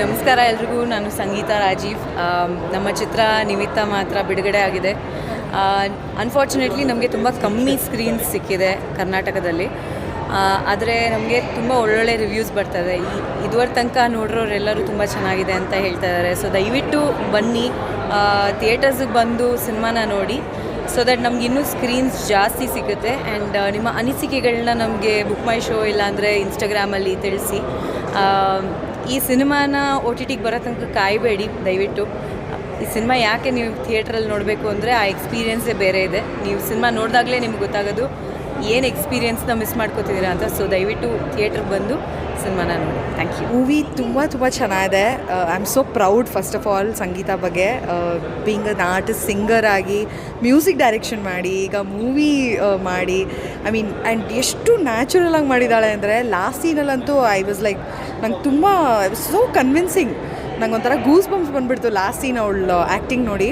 ನಮಸ್ಕಾರ ಎಲ್ರಿಗೂ, ನಾನು ಸಂಗೀತ ರಾಜೀವ್. ನಮ್ಮ ಚಿತ್ರ ನಿಮಿತ್ತ ಮಾತ್ರ ಬಿಡುಗಡೆ ಆಗಿದೆ. ಅನ್ಫಾರ್ಚುನೇಟ್ಲಿ ನಮಗೆ ತುಂಬ ಕಮ್ಮಿ ಸ್ಕ್ರೀನ್ಸ್ ಸಿಕ್ಕಿದೆ ಕರ್ನಾಟಕದಲ್ಲಿ. ಆದರೆ ನಮಗೆ ತುಂಬ ಒಳ್ಳೊಳ್ಳೆ ರಿವ್ಯೂಸ್ ಬರ್ತದೆ ಈ ಇದುವರ ತನಕ ನೋಡಿರೋರೆಲ್ಲರೂ ತುಂಬ ಚೆನ್ನಾಗಿದೆ ಅಂತ ಹೇಳ್ತಾ ಇದ್ದಾರೆ ಸೊ ದಯವಿಟ್ಟು ಬನ್ನಿ. ಥಿಯೇಟರ್ಸಿಗೆ ಬಂದು ಸಿನಿಮಾನ ನೋಡಿ. ಸೊ ದಟ್ ನಮ್ಗೆ ಇನ್ನೂ ಸ್ಕ್ರೀನ್ಸ್ ಜಾಸ್ತಿ ಸಿಗುತ್ತೆ. ಆ್ಯಂಡ್ ನಿಮ್ಮ ಅನಿಸಿಕೆಗಳನ್ನ ನಮಗೆ ಬುಕ್ ಮೈ ಶೋ ಇಲ್ಲಾಂದರೆ ಇನ್ಸ್ಟಾಗ್ರಾಮಲ್ಲಿ ತಿಳಿಸಿ. ಈ ಸಿನಿಮಾನ ಒ ಟಿ ಟಿಗೆ ಬರೋ ತನಕ ಕಾಯಬೇಡಿ, ದಯವಿಟ್ಟು. ಈ ಸಿನಿಮಾ ಯಾಕೆ ನೀವು ಥಿಯೇಟ್ರಲ್ಲಿ ನೋಡಬೇಕು ಅಂದರೆ ಆ ಎಕ್ಸ್ಪೀರಿಯೆನ್ಸೇ ಬೇರೆ ಇದೆ. ನೀವು ಸಿನಿಮಾ ನೋಡಿದಾಗಲೇ ನಿಮ್ಗೆ ಗೊತ್ತಾಗೋದು ಏನು ಎಕ್ಸ್ಪೀರಿಯೆನ್ಸ್ನ ಮಿಸ್ ಮಾಡ್ಕೋತಿದ್ದೀರಾ ಅಂತ. ಸೊ ದಯವಿಟ್ಟು ಥಿಯೇಟ್ರಿಗೆ ಬಂದು ಸಿನಿಮಾನ ನೋಡಿ. ಥ್ಯಾಂಕ್ ಯು ಮೂವಿ ತುಂಬ ತುಂಬ ಚೆನ್ನಾಗಿದೆ. I am so proud first of all Sangeetha ಬಗ್ಗೆ. ಬೀಂಗ್ ಅನ್ ಆರ್ಟಿಸ್ಟ್ ಸಿಂಗರ್ ಆಗಿ ಮ್ಯೂಸಿಕ್ ಡೈರೆಕ್ಷನ್ ಮಾಡಿ, ಈಗ ಮೂವಿ ಮಾಡಿ. ಐ ಮೀನ್ ಆ್ಯಂಡ್ ಎಷ್ಟು ನ್ಯಾಚುರಲ್ ಆಗಿ ಮಾಡಿದ್ದಾಳೆ ಅಂದರೆ ಲಾಸ್ಟ್ ಸೀನಲ್ಲಂತೂ ಐ ವಾಸ್ ಲೈಕ್ ನಂಗೆ ತುಂಬ ಸೋ ಕನ್ವಿನ್ಸಿಂಗ್ ನಂಗೆ ಒಂಥರ ಗೂಸ್ ಬಂಪ್ಸ್ ಬಂದುಬಿಡ್ತು ಲಾಸ್ಟ್ ಸೀನ್ ಅವಳು ಆ್ಯಕ್ಟಿಂಗ್ ನೋಡಿ.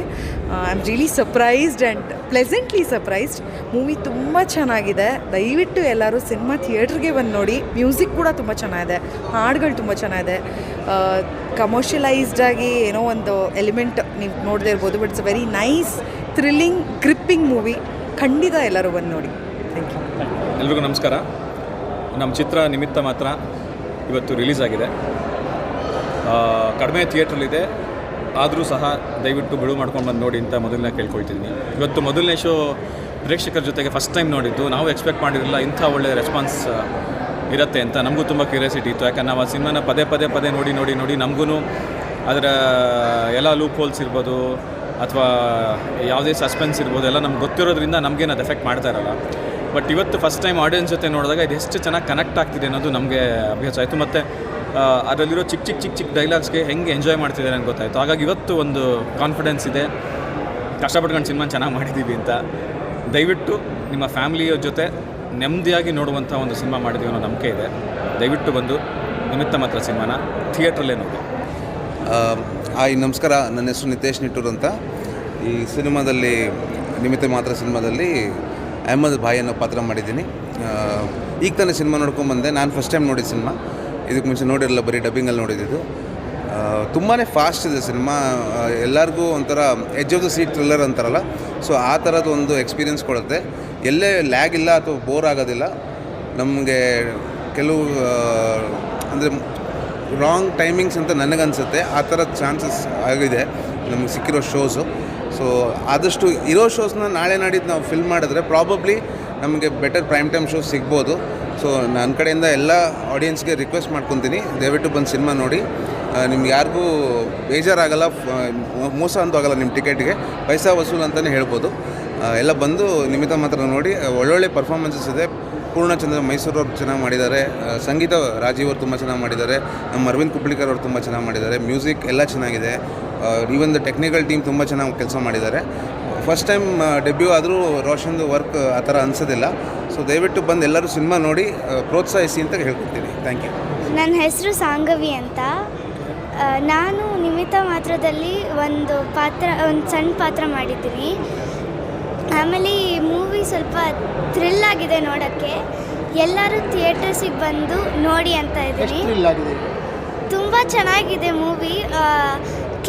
I am really surprised and pleasantly surprised movie ತುಂಬ ಚೆನ್ನಾಗಿದೆ. ದಯವಿಟ್ಟು ಎಲ್ಲರೂ ಸಿನಿಮಾ ಥಿಯೇಟ್ರಿಗೆ ಬಂದು ನೋಡಿ. ಮ್ಯೂಸಿಕ್ ಕೂಡ ತುಂಬ ಚೆನ್ನಾಗಿದೆ. ಹಾಡುಗಳು ತುಂಬ ಚೆನ್ನಾಗಿದೆ. ಕಮರ್ಷಿಯಲೈಸ್ಡ್ ಆಗಿ ಏನೋ ಒಂದು ಎಲಿಮೆಂಟ್ ನೀವು ನೋಡದೇ ಇರ್ಬೋದು but it's very nice thrilling gripping movie ಖಂಡಿತ ಎಲ್ಲರೂ ಬಂದು ನೋಡಿ. ಥ್ಯಾಂಕ್ ಯು ಎಲ್ರಿಗೂ ನಮಸ್ಕಾರ. ನಮ್ಮ ಚಿತ್ರ ನಿಮಿತ್ತ ಮಾತ್ರ. ಇವತ್ತು ರಿಲೀಸ್ ಆಗಿದೆ. ಕಡಿಮೆ ಥಿಯೇಟ್ರಲ್ಲಿದೆ ಆದರೂ ಸಹ ದಯವಿಟ್ಟು ಬಿಡುವು ಮಾಡ್ಕೊಂಡು ಬಂದು ನೋಡಿ ಅಂತ ಮೊದಲನೇ ಕೇಳ್ಕೊಳ್ತಿದ್ದೀನಿ ಇವತ್ತು ಮೊದಲನೇ ಶೋ ಪ್ರೇಕ್ಷಕರ ಜೊತೆಗೆ ಫಸ್ಟ್ ಟೈಮ್ ನೋಡಿದ್ದು. ನಾವು ಎಕ್ಸ್ಪೆಕ್ಟ್ ಮಾಡಿರಲಿಲ್ಲ ಇಂಥ ಒಳ್ಳೆಯ ರೆಸ್ಪಾನ್ಸ್ ಇರುತ್ತೆ ಅಂತ. ನಮಗೂ ತುಂಬ ಕ್ಯೂರಿಯಾಸಿಟಿ ಇತ್ತು. ಯಾಕಂದ್ರೆ ನಾವು ಆ ಸಿನಿಮಾನ ಪದೇ ಪದೇ ಪದೇ ನೋಡಿ ನೋಡಿ ನೋಡಿ ನಮಗೂ ಅದರ, ಎಲ್ಲ ಲೂಪ್ ಹೋಲ್ಸ್ ಇರ್ಬೋದು ಅಥವಾ ಯಾವುದೇ ಸಸ್ಪೆನ್ಸ್ ಇರ್ಬೋದು, ಎಲ್ಲ ನಮ್ಗೆ ಗೊತ್ತಿರೋದ್ರಿಂದ ನಮಗೇನು ಅದು ಎಫೆಕ್ಟ್ ಮಾಡ್ತಾ ಇರಲ್ಲ. ಬಟ್ ಇವತ್ತು ಫಸ್ಟ್ ಟೈಮ್ ಆಡಿಯನ್ಸ್ ಜೊತೆ ನೋಡಿದಾಗ ಇದು ಎಷ್ಟು ಚೆನ್ನಾಗಿ ಕನೆಕ್ಟ್ ಆಗ್ತಿದೆ ಅನ್ನೋದು ನಮಗೆ ಅಭ್ಯಾಸ ಆಯಿತು. ಮತ್ತು ಅದರಲ್ಲಿರೋ ಚಿಕ್ಕ ಚಿಕ್ಕ ಚಿಕ್ಕ ಚಿಕ್ಕ ಡೈಲಾಗ್ಸ್ಗೆ ಹೆಂಗೆ ಎಂಜಾಯ್ ಮಾಡ್ತಿದ್ದಾರೆ ಅಂತ ಗೊತ್ತಾಯಿತು. ಹಾಗಾಗಿ ಇವತ್ತು ಒಂದು ಕಾನ್ಫಿಡೆನ್ಸ್ ಇದೆ. ಕಷ್ಟಪಟ್ಕೊಂಡು ಸಿನಿಮಾ ಚೆನ್ನಾಗಿ ಮಾಡಿದ್ದೀವಿ ಅಂತ. ದಯವಿಟ್ಟು ನಿಮ್ಮ ಫ್ಯಾಮಿಲಿಯ ಜೊತೆ ನೆಮ್ಮದಿಯಾಗಿ ನೋಡುವಂಥ ಒಂದು ಸಿನಿಮಾ ಮಾಡಿದ್ದೀವಿ ಅನ್ನೋ ನಂಬಿಕೆ ಇದೆ. ದಯವಿಟ್ಟು ಬಂದು ನಿಮಿತ್ತ ಮಾತ್ರ ಸಿನಿಮಾನ ಥಿಯೇಟ್ರಲ್ಲೇ ನೋಡಿ. ಹಾಯ್, ನಮಸ್ಕಾರ. ನನ್ನ ಹೆಸರು ನಿತೇಶ್ ನಿಟ್ಟೂರ್ ಅಂತ. ಈ ಸಿನಿಮಾದಲ್ಲಿ, ನಿಮಿತ್ತ ಮಾತ್ರ ಸಿನಿಮಾದಲ್ಲಿ ಅಹಮದ್ ಭಾಯ್ ಅನ್ನೋ ಪಾತ್ರ ಮಾಡಿದ್ದೀನಿ. ಈಗ ತಾನೇ ಸಿನಿಮಾ ನೋಡ್ಕೊಂಬಂದೆ ನಾನು ಫಸ್ಟ್ ಟೈಮ್ ನೋಡಿದ ಸಿನಿಮಾ. ಇದಕ್ಕೆ ಮುಂಚೆ ನೋಡಿರಲ್ಲ, ಬರೀ ಡಬ್ಬಿಂಗಲ್ಲಿ ನೋಡಿದ್ದು ತುಂಬಾ ಫಾಸ್ಟ್ ಇದೆ ಸಿನಿಮಾ. ಎಲ್ಲರಿಗೂ ಒಂಥರ edge of the seat thriller ಅಂತಾರಲ್ಲ. ಸೊ ಆ ಥರದ ಒಂದು ಎಕ್ಸ್ಪೀರಿಯನ್ಸ್ ಕೊಡುತ್ತೆ. ಎಲ್ಲೇ ಲ್ಯಾಗ್ ಇಲ್ಲ ಅಥವಾ ಬೋರ್ ಆಗೋದಿಲ್ಲ. ನಮಗೆ ಕೆಲವು ಅಂದರೆ ರಾಂಗ್ ಟೈಮಿಂಗ್ಸ್ ಅಂತ ನನಗನ್ಸುತ್ತೆ. ಆ ಥರ ಚಾನ್ಸಸ್ ಆಗಿದೆ. ನಮಗೆ ಸಿಕ್ಕಿರೋ ಶೋಸು ಸೊ ಆದಷ್ಟು ಇರೋ ಶೋಸ್ನ ನಾಳೆ ನಾಡಿದ್ದು ನಾವು ಫಿಲ್ಮ್ ಮಾಡಿದ್ರೆ ಪ್ರಾಬಬ್ಲಿ ನಮಗೆ ಬೆಟರ್ ಪ್ರೈಮ್ ಟೈಮ್ ಶೋಸ್ ಸಿಗ್ಬೋದು. ಸೊ ನನ್ನ ಕಡೆಯಿಂದ ಎಲ್ಲ ಆಡಿಯನ್ಸ್ಗೆ ರಿಕ್ವೆಸ್ಟ್ ಮಾಡ್ಕೊತೀನಿ. ದಯವಿಟ್ಟು ಬಂದು ಸಿನಿಮಾ ನೋಡಿ. ನಿಮ್ಗೆ ಯಾರಿಗೂ ಬೇಜಾರಾಗಲ್ಲ ಮೋಸ ಅಂತೂ ಆಗಲ್ಲ ನಿಮ್ಮ ಟಿಕೆಟ್ಗೆ ಪೈಸಾ ವಸೂಲ್ ಅಂತಲೇ ಹೇಳ್ಬೋದು. ಎಲ್ಲ ಬಂದು ನಿಮಿತ್ತ ಮಾತ್ರ ನೋಡಿ. ಒಳ್ಳೊಳ್ಳೆ ಪರ್ಫಾರ್ಮೆನ್ಸಸ್ ಇದೆ. ಪೂರ್ಣಚಂದ್ರ ಮೈಸೂರು ಅವ್ರು ಚೆನ್ನಾಗಿ ಮಾಡಿದ್ದಾರೆ. ಸಂಗೀತ ರಾಜೀವ್ ಅವರು ತುಂಬ ಚೆನ್ನಾಗಿ ಮಾಡಿದ್ದಾರೆ. ನಮ್ಮ ಅರವಿಂದ್ ಕುಪ್ಲಿಕರ್ ಅವರು ತುಂಬ ಚೆನ್ನಾಗಿ ಮಾಡಿದ್ದಾರೆ. ಮ್ಯೂಸಿಕ್ ಎಲ್ಲ ಚೆನ್ನಾಗಿದೆ. ಈವನ್ ದ ಟೆಕ್ನಿಕಲ್ ಟೀಮ್ ತುಂಬ ಚೆನ್ನಾಗಿ ಕೆಲಸ ಮಾಡಿದ್ದಾರೆ. ಫಸ್ಟ್ ಟೈಮ್ ಡೆಬ್ಯೂ ಆದರೂ ರೋಷನ್ದು ವರ್ಕ್ ಆ ಥರ ಅನಿಸೋದಿಲ್ಲ. ಸೊ ದಯವಿಟ್ಟು ಬಂದು ಎಲ್ಲರೂ ಸಿನಿಮಾ ನೋಡಿ ಪ್ರೋತ್ಸಾಹಿಸಿ ಅಂತ ಹೇಳ್ಕೊಡ್ತೀನಿ. ಥ್ಯಾಂಕ್ ಯು ನನ್ನ ಹೆಸರು ಸಾಂಗವಿ ಅಂತ. ನಾನು ನಿಮಿತ್ತ ಮಾತ್ರದಲ್ಲಿ ಒಂದು ಪಾತ್ರ ಒಂದು ಸಣ್ಣ ಪಾತ್ರ ಮಾಡಿದ್ದೀನಿ. ಆಮೇಲೆ ಈ ಮೂವಿ ಸ್ವಲ್ಪ ಥ್ರಿಲ್ ಆಗಿದೆ ನೋಡೋಕ್ಕೆ. ಎಲ್ಲರೂ ಥಿಯೇಟರ್ಸಿಗೆ ಬಂದು ನೋಡಿ ಅಂತ ಇದ್ದೀನಿ. ತುಂಬ ಚೆನ್ನಾಗಿದೆ ಮೂವಿ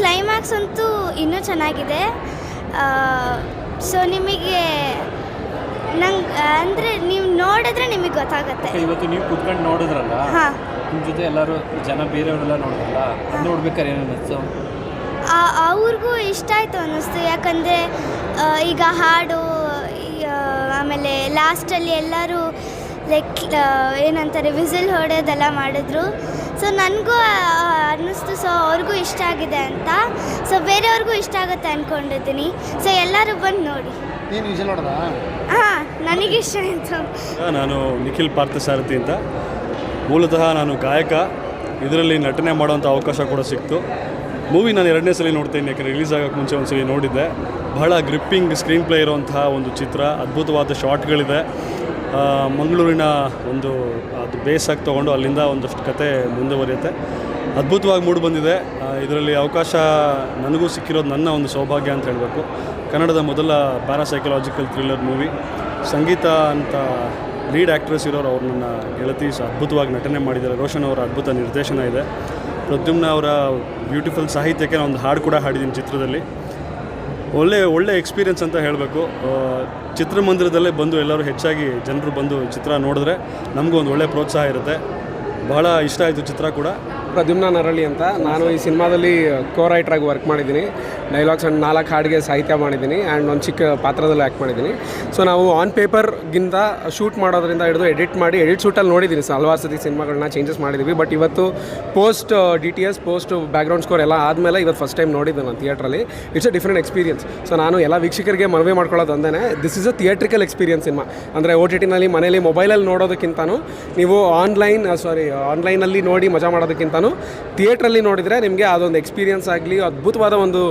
ಕ್ಲೈಮ್ಯಾಕ್ಸ್ ಅಂತೂ ಇನ್ನೂ ಚೆನ್ನಾಗಿದೆ. ಸೊ ನಿಮಗೆ ನಂಗೆ ಅಂದರೆ ನೀವು ನೋಡಿದ್ರೆ ನಿಮಗೆ ಗೊತ್ತಾಗುತ್ತೆ. ಇವತ್ತು ನೀವು ಕುತ್ಕೊಂಡು ನೋಡಿದ್ರಲ್ಲ? ಹಾಂ. ನಿಮ್ಮ ಜೊತೆ ಎಲ್ಲರೂ ಜನ ಬೇರೆಯವರೆಲ್ಲ ನೋಡಿದ್ರಲ್ಲ? ಅದು ನೋಡ್ಬೇಕಾದ್ರೆ ಏನು ಅನ್ನಿಸ್ತು? ಅವ್ರಿಗೂ ಇಷ್ಟ ಆಯಿತು ಅನ್ನಿಸ್ತು. ಯಾಕಂದರೆ ಈಗ ಹಾಡು ಆಮೇಲೆ ಲಾಸ್ಟಲ್ಲಿ ಎಲ್ಲರೂ ಲೈಕ್ ಏನಂತಾರೆ ವಿಸಿಲ್ ಹೊಡೆಯೋದೆಲ್ಲ ಮಾಡಿದ್ರು. ಸೊ ನನಗೂ ಅನ್ನಿಸ್ತು. ಸೊ ಅವ್ರಿಗೂ ಇಷ್ಟ ಆಗಿದೆ ಅಂತ. ಸೊ ಬೇರೆಯವ್ರಿಗೂ ಇಷ್ಟ ಆಗುತ್ತೆ ಅಂದ್ಕೊಂಡಿದ್ದೀನಿ ಸೊ ಎಲ್ಲರೂ ಬಂದು ನೋಡಿ. ನೀನು ನೋಡ್ದ? ಹಾಂ ನನಗಿಷ್ಟ ಆಯಿತು. ನಾನು ನಿಖಿಲ್ ಪಾರ್ಥಸಾರಥಿ ಅಂತ. ಮೂಲತಃ ನಾನು ಗಾಯಕ. ಇದರಲ್ಲಿ ನಟನೆ ಮಾಡುವಂಥ ಅವಕಾಶ ಕೂಡ ಸಿಕ್ತು. ಮೂವಿ ನಾನು ಎರಡನೇ ಸಲ ನೋಡ್ತೀನಿ ಯಾಕಂದರೆ ರಿಲೀಸ್ ಆಗೋಕ್ಕೆ ಮುಂಚೆ ಒಂದು ಸಲ ನೋಡಿದ್ದೆ. ಬಹಳ ಗ್ರಿಪ್ಪಿಂಗ್ ಸ್ಕ್ರೀನ್ ಪ್ಲೇ ಇರುವಂತಹ ಒಂದು ಚಿತ್ರ. ಅದ್ಭುತವಾದ ಶಾಟ್ಗಳಿದೆ ಮಂಗಳೂರಿನ ಒಂದು, ಅದು ಬೇಸಾಗಿ ತೊಗೊಂಡು ಅಲ್ಲಿಂದ ಒಂದಷ್ಟು ಕತೆ ಮುಂದುವರಿಯುತ್ತೆ. ಅದ್ಭುತವಾಗಿ ಮೂಡಿ ಬಂದಿದೆ. ಇದರಲ್ಲಿ ಅವಕಾಶ ನನಗೂ ಸಿಕ್ಕಿರೋದು ನನ್ನ ಒಂದು ಸೌಭಾಗ್ಯ ಅಂತ ಹೇಳಬೇಕು. ಕನ್ನಡದ ಮೊದಲ ಪ್ಯಾರಾಸೈಕಲಾಜಿಕಲ್ ಥ್ರಿಲ್ಲರ್ ಮೂವಿ ಸಂಗೀತ ಅಂತ ಲೀಡ್ ಆ್ಯಕ್ಟ್ರೆಸ್ ಇರೋರು ಅವ್ರು ನನ್ನ ಗೆಳತಿ. ಅದ್ಭುತವಾಗಿ ನಟನೆ ಮಾಡಿದ್ದಾರೆ. ರೋಷನ್ ಅವರ ಅದ್ಭುತ ನಿರ್ದೇಶನ ಇದೆ. ಪ್ರದ್ಯುಮ್ನ ಅವರ ಬ್ಯೂಟಿಫುಲ್ ಸಾಹಿತ್ಯಕ್ಕೆ ನಾನು ಒಂದು ಹಾಡು ಕೂಡ ಹಾಡಿದ್ದೀನಿ ಚಿತ್ರದಲ್ಲಿ. ಒಳ್ಳೆ ಒಳ್ಳೆ ಎಕ್ಸ್ಪೀರಿಯನ್ಸ್ ಅಂತ ಹೇಳಬೇಕು. ಚಿತ್ರಮಂದಿರದಲ್ಲೇ ಬಂದು ಎಲ್ಲರೂ ಹೆಚ್ಚಾಗಿ ಜನರು ಬಂದು ಚಿತ್ರ ನೋಡಿದ್ರೆ ನಮಗೂ ಒಂದು ಒಳ್ಳೆ ಪ್ರೋತ್ಸಾಹ ಇರುತ್ತೆ. ಬಹಳ ಇಷ್ಟ ಆಯಿತು ಚಿತ್ರ ಕೂಡ. ಪ್ರದ್ಯುಮ್ನ ನರಳಿ ಅಂತ. ನಾನು ಈ ಸಿನಿಮಾದಲ್ಲಿ ಕೋ ರೈಟ್ರಾಗಿ ವರ್ಕ್ ಮಾಡಿದ್ದೀನಿ. ಡೈಲಾಗ್ಸ್ ಆ್ಯಂಡ್ ನಾಲ್ಕು ಹಾಡಿಗೆ ಸಾಹಿತ್ಯ ಮಾಡಿದ್ದೀನಿ ಆ್ಯಂಡ್ ಒಂದು ಚಿಕ್ಕ ಪಾತ್ರದಲ್ಲಿ ಆ್ಯಕ್ಟ್ ಮಾಡಿದ್ದೀನಿ. ಸೊ ನಾವು ಆನ್ ಪೇಪರ್ಗಿಂತ ಶೂಟ್ ಮಾಡೋದ್ರಿಂದ ಹಿಡಿದು ಎಡಿಟ್ ಮಾಡಿ ಎಡಿಟ್ ಶೂಟಲ್ಲಿ ನೋಡಿದ್ದೀನಿ ಸೊ ಹಲವಾರು ಸತಿ ಸಿನಿಮಾಗಳನ್ನ ಚೇಂಜಸ್ ಮಾಡಿದ್ದೀವಿ ಬಟ್ ಇವತ್ತು post D T S post background score ಎಲ್ಲ ಆದಮೇಲೆ ಇವತ್ತು ಫಸ್ಟ್ ಟೈಮ್ ನೋಡಿದ್ದೆ ನಾನು ಥಿಯೇಟ್ರಲ್ಲಿ it's a different experience so ನಾನು ಎಲ್ಲ ವೀಕ್ಷಕರಿಗೆ ಮನವಿ ಮಾಡ್ಕೊಳ್ಳೋದು ಒಂದೇ this is a theatrical experience cinema. ಅಂದರೆ ಓ ಟಿ ಟಿನಲ್ಲಿ ಮನೇಲಿ ಮೊಬೈಲಲ್ಲಿ ನೋಡೋದಕ್ಕಿಂತನೂ, ನೀವು ಆನ್ಲೈನ್ ಸಾರಿ ಆನ್ಲೈನಲ್ಲಿ ನೋಡಿ ಮಜಾ ಮಾಡೋದಕ್ಕಿಂತನೂ ಥಿಯೇಟ್ರಲ್ಲಿ ನೋಡಿದರೆ ನಿಮಗೆ ಅದೊಂದು ಎಕ್ಸ್ಪೀರಿಯನ್ಸ್ ಆಗಲಿ, ಅದ್ಭುತವಾದ ಒಂದು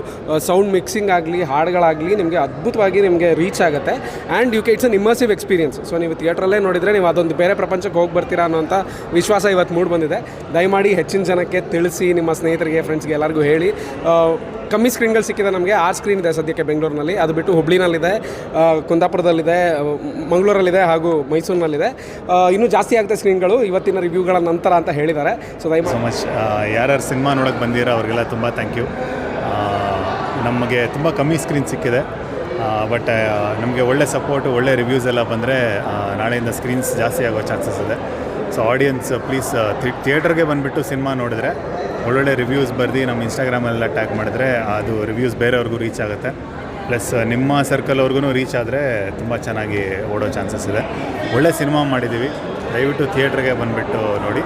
ಸೌಂಡ್ ಮಿಕ್ಸಿಂಗ್ ಆಗಲಿ, ಹಾಡುಗಳಾಗಲಿ ನಿಮಗೆ ಅದ್ಭುತವಾಗಿ ನಿಮಗೆ ರೀಚ್ ಆಗುತ್ತೆ. And U K it's an immersive experience so ನೀವು ಥಿಯೇಟ್ರಲ್ಲೇ ನೋಡಿದರೆ ನೀವು ಅದೊಂದು ಬೇರೆ ಪ್ರಪಂಚಕ್ಕೆ ಹೋಗಿ ಬರ್ತೀರಾ ಅನ್ನೋಂಥ ವಿಶ್ವಾಸ ಇವತ್ತು ಮೂಡ್ ಬಂದಿದೆ. ದಯಮಾಡಿ ಹೆಚ್ಚಿನ ಜನಕ್ಕೆ ತಿಳಿಸಿ, ನಿಮ್ಮ ಸ್ನೇಹಿತರಿಗೆ ಫ್ರೆಂಡ್ಸ್ಗೆ ಎಲ್ಲರಿಗೂ ಹೇಳಿ. ಕಮ್ಮಿ ಸ್ಕ್ರೀನ್ಗಳು ಸಿಕ್ಕಿದೆ ನಮಗೆ. ಆರು ಸ್ಕ್ರೀನ್ ಇದೆ ಸದ್ಯಕ್ಕೆ ಬೆಂಗಳೂರಿನಲ್ಲಿ. ಅದು ಬಿಟ್ಟು ಹುಬ್ಳಿನಲ್ಲಿದೆ ಕುಂದಾಪುರದಲ್ಲಿದೆ ಮಂಗಳೂರಲ್ಲಿದೆ ಹಾಗೂ ಮೈಸೂರಿನಲ್ಲಿದೆ. ಇನ್ನೂ ಜಾಸ್ತಿ ಆಗುತ್ತೆ ಸ್ಕ್ರೀನ್ಗಳು ಇವತ್ತಿನ ರಿವ್ಯೂಗಳ ನಂತರ ಅಂತ ಹೇಳಿದ್ದಾರೆ. ಸೊ ದಯಮಾಡಿ ಸೊ ಮಚ್ ಯಾರ್ಯಾರು ಸಿನಿಮಾ ನೋಡೋಕ್ಕೆ ಬಂದಿರೋ ಅವರಿಗೆಲ್ಲ ತುಂಬ ಥ್ಯಾಂಕ್ ಯು ನಮಗೆ ತುಂಬ ಕಮ್ಮಿ ಸ್ಕ್ರೀನ್ ಸಿಕ್ಕಿದೆ. ಬಟ್ ನಮಗೆ ಒಳ್ಳೆ ಸಪೋರ್ಟ್ ಒಳ್ಳೆ ರಿವ್ಯೂಸ್ ಎಲ್ಲ ಬಂದರೆ ನಾಳೆಯಿಂದ ಸ್ಕ್ರೀನ್ಸ್ ಜಾಸ್ತಿ ಆಗೋ ಚಾನ್ಸಸ್ ಇದೆ. ಸೊ ಆಡಿಯನ್ಸ್ ಪ್ಲೀಸ್ ಥಿಯೇಟರ್ಗೆ ಬಂದುಬಿಟ್ಟು ಸಿನಿಮಾ ನೋಡಿದ್ರೆ ಒಳ್ಳೊಳ್ಳೆ ರಿವ್ಯೂಸ್ ಬರ್ದು ನಮ್ಮ ಇನ್ಸ್ಟಾಗ್ರಾಮಲ್ಲಿ ಟ್ಯಾಗ್ ಮಾಡಿದ್ರೆ ಅದು ರಿವ್ಯೂಸ್ ಬೇರೆಯವ್ರಿಗೂ ರೀಚ್ ಆಗುತ್ತೆ. ಪ್ಲಸ್ ನಿಮ್ಮ ಸರ್ಕಲ್ ಅವ್ರಿಗೂ ರೀಚ್ ಆದರೆ ತುಂಬ ಚೆನ್ನಾಗಿ ಓಡೋ ಚಾನ್ಸಸ್ ಇದೆ. ಒಳ್ಳೆ ಸಿನಿಮಾ ಮಾಡಿದ್ದೀವಿ ದಯವಿಟ್ಟು ಥಿಯೇಟ್ರಿಗೆ ಬಂದುಬಿಟ್ಟು ನೋಡಿ.